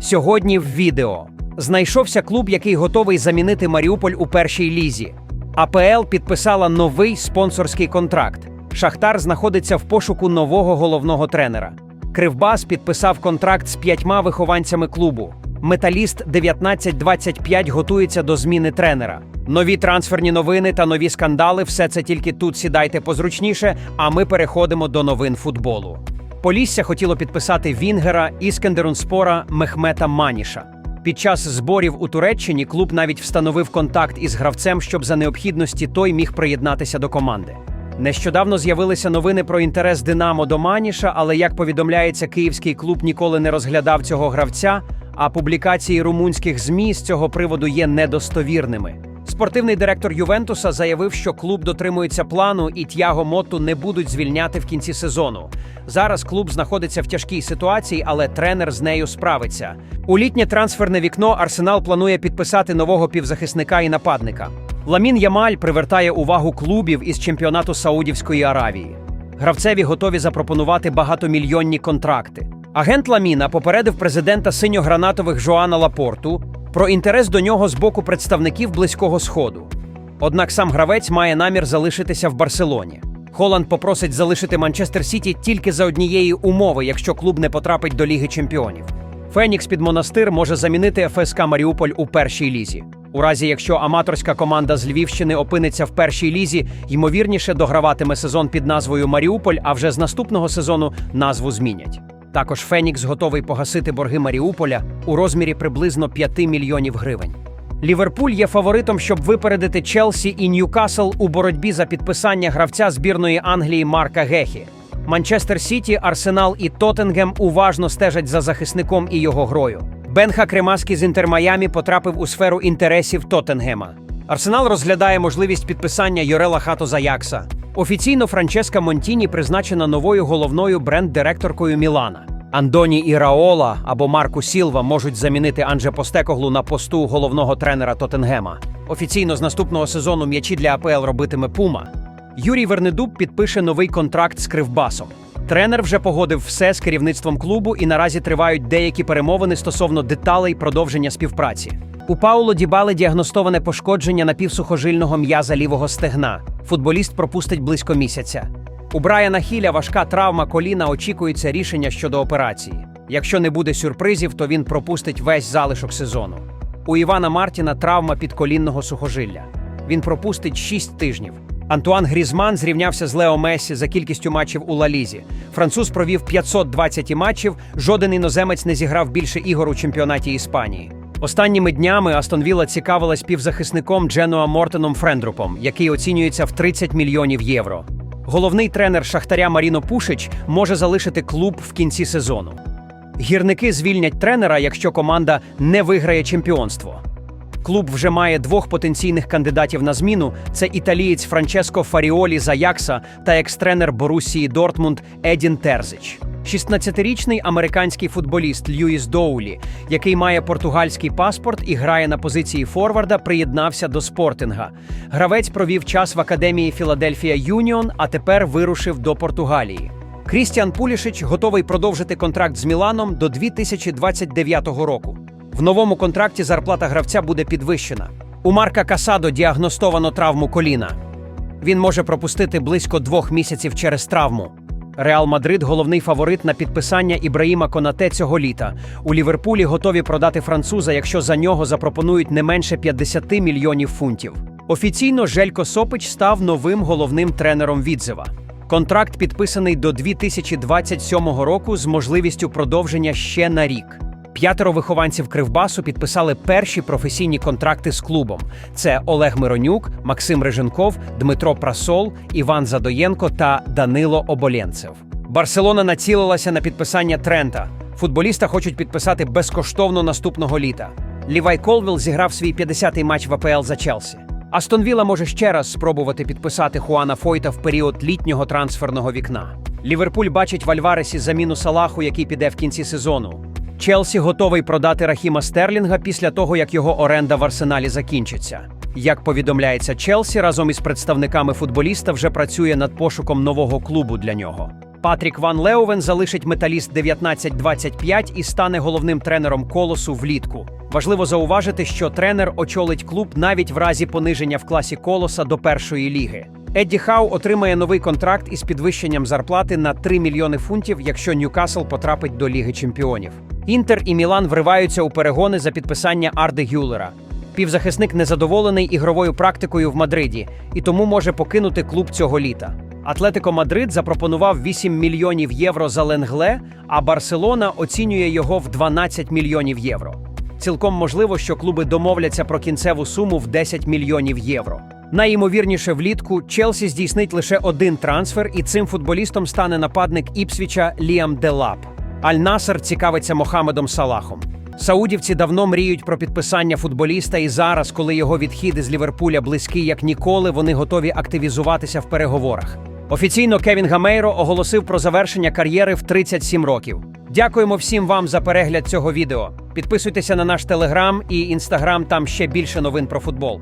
Сьогодні в відео знайшовся клуб, який готовий замінити Маріуполь у першій лізі. АПЛ підписала новий спонсорський контракт. Шахтар знаходиться в пошуку нового головного тренера. Кривбас підписав контракт з п'ятьма вихованцями клубу. Металіст 1925 готується до зміни тренера. Нові трансферні новини та нові скандали все це тільки тут сідайте позручніше, а ми переходимо до новин футболу. Полісся хотіло підписати Вінгера, Іскендерунспора, Мехмета Маніша. Під час зборів у Туреччині клуб навіть встановив контакт із гравцем, щоб за необхідності той міг приєднатися до команди. Нещодавно з'явилися новини про інтерес Динамо до Маніша, але як повідомляється, київський клуб ніколи не розглядав цього гравця, а публікації румунських ЗМІ з цього приводу є недостовірними. Спортивний директор Ювентуса заявив, що клуб дотримується плану і Т'яго Мотту не будуть звільняти в кінці сезону. Зараз клуб знаходиться в тяжкій ситуації, але тренер з нею справиться. У літнє трансферне вікно Арсенал планує підписати нового півзахисника і нападника. Ламін Ямаль привертає увагу клубів із чемпіонату Саудівської Аравії. Гравцеві готові запропонувати багатомільйонні контракти. Агент Ламіна попередив президента синьо-гранатових Жоана Лапорту про інтерес до нього з боку представників Близького Сходу. Однак сам гравець має намір залишитися в Барселоні. Холанд попросить залишити Манчестер Сіті тільки за однієї умови, якщо клуб не потрапить до Ліги Чемпіонів. Фенікс під монастир може замінити ФСК Маріуполь у першій лізі. У разі, якщо аматорська команда з Львівщини опиниться в першій лізі, ймовірніше дограватиме сезон під назвою Маріуполь, а вже з наступного сезону назву змінять. Також Фенікс готовий погасити борги Маріуполя у розмірі приблизно 5 мільйонів гривень. Ліверпуль є фаворитом, щоб випередити Челсі і Ньюкасл у боротьбі за підписання гравця збірної Англії Марка Гехі. Манчестер Сіті, Арсенал і Тоттенгем уважно стежать за захисником і його грою. Бенха Кремаський з Інтер Майамі потрапив у сферу інтересів Тоттенгема. Арсенал розглядає можливість підписання Йорела Хато Заякса. Офіційно Франческа Монтіні призначена новою головною бренд-директоркою Мілана. Андоні Іраола або Марку Сілва можуть замінити Анже Постекоглу на посту головного тренера Тоттенгема. Офіційно з наступного сезону м'ячі для АПЛ робитиме Пума. Юрій Вернедуб підпише новий контракт з Кривбасом. Тренер вже погодив все з керівництвом клубу і наразі тривають деякі перемовини стосовно деталей продовження співпраці. У Пауло Дібали діагностоване пошкодження напівсухожильного м'яза лівого стегна. Футболіст пропустить близько місяця. У Брайана Хіля важка травма коліна очікується рішення щодо операції. Якщо не буде сюрпризів, то він пропустить весь залишок сезону. У Івана Мартіна травма підколінного сухожилля. Він пропустить 6 тижнів. Антуан Грізман зрівнявся з Лео Месі за кількістю матчів у Лалізі. Француз провів 520 матчів. Жоден іноземець не зіграв більше ігор у чемпіонаті Іспанії. Останніми днями Астон Вілла цікавилась півзахисником Дженуа Мортеном Френдрупом, який оцінюється в 30 мільйонів євро. Головний тренер Шахтаря Маріно Пушич може залишити клуб в кінці сезону. Гірники звільнять тренера, якщо команда не виграє чемпіонство. Клуб вже має двох потенційних кандидатів на зміну: це італієць Франческо Фаріолі з Аякса та екс-тренер Борусії Дортмунд Едін Терзич. 16-річний американський футболіст Льюіс Доулі, який має португальський паспорт і грає на позиції форварда, приєднався до спортинга. Гравець провів час в академії Філадельфія Юніон, а тепер вирушив до Португалії. Крістіан Пулішич готовий продовжити контракт з Міланом до 2029 року. В новому контракті зарплата гравця буде підвищена. У Марка Касадо діагностовано травму коліна. Він може пропустити близько двох місяців через травму. Реал Мадрид головний фаворит на підписання Ібраїма Конате цього літа. У Ліверпулі готові продати француза, якщо за нього запропонують не менше 50 мільйонів фунтів. Офіційно Желько Сопич став новим головним тренером відзива. Контракт підписаний до 2027 року з можливістю продовження ще на рік. П'ятеро вихованців Кривбасу підписали перші професійні контракти з клубом: це Олег Миронюк, Максим Риженков, Дмитро Прасол, Іван Задоєнко та Данило Оболєнцев. Барселона націлилася на підписання Трента. Футболіста хочуть підписати безкоштовно наступного літа. Лівай Колвіл зіграв свій 50-й матч в АПЛ за Челсі. Астон Вілла може ще раз спробувати підписати Хуана Фойта в період літнього трансферного вікна. Ліверпуль бачить в Альваресі заміну Салаху, який піде в кінці сезону. Челсі готовий продати Рахіма Стерлінга після того, як його оренда в арсеналі закінчиться. Як повідомляється, Челсі разом із представниками футболіста вже працює над пошуком нового клубу для нього. Патрік Ван Леовен залишить металіст 19-25 і стане головним тренером колосу влітку. Важливо зауважити, що тренер очолить клуб навіть в разі пониження в класі колоса до першої ліги. Едді Хау отримає новий контракт із підвищенням зарплати на 3 мільйони фунтів, якщо Ньюкасл потрапить до Ліги Чемпіонів. Інтер і Мілан вриваються у перегони за підписання Арди Гюлера. Півзахисник незадоволений ігровою практикою в Мадриді і тому може покинути клуб цього літа. Атлетико Мадрид запропонував 8 мільйонів євро за Ленгле, а Барселона оцінює його в 12 мільйонів євро. Цілком можливо, що клуби домовляться про кінцеву суму в 10 мільйонів євро. Найімовірніше влітку Челсі здійснить лише один трансфер, і цим футболістом стане нападник Іпсвіча Ліам Делап. Аль-Насер цікавиться Мохамедом Салахом. Саудівці давно мріють про підписання футболіста, і зараз, коли його відхід із Ліверпуля близький як ніколи, вони готові активізуватися в переговорах. Офіційно Кевін Гамейро оголосив про завершення кар'єри в 37 років. Дякуємо всім вам за перегляд цього відео. Підписуйтеся на наш телеграм і інстаграм, там ще більше новин про футбол.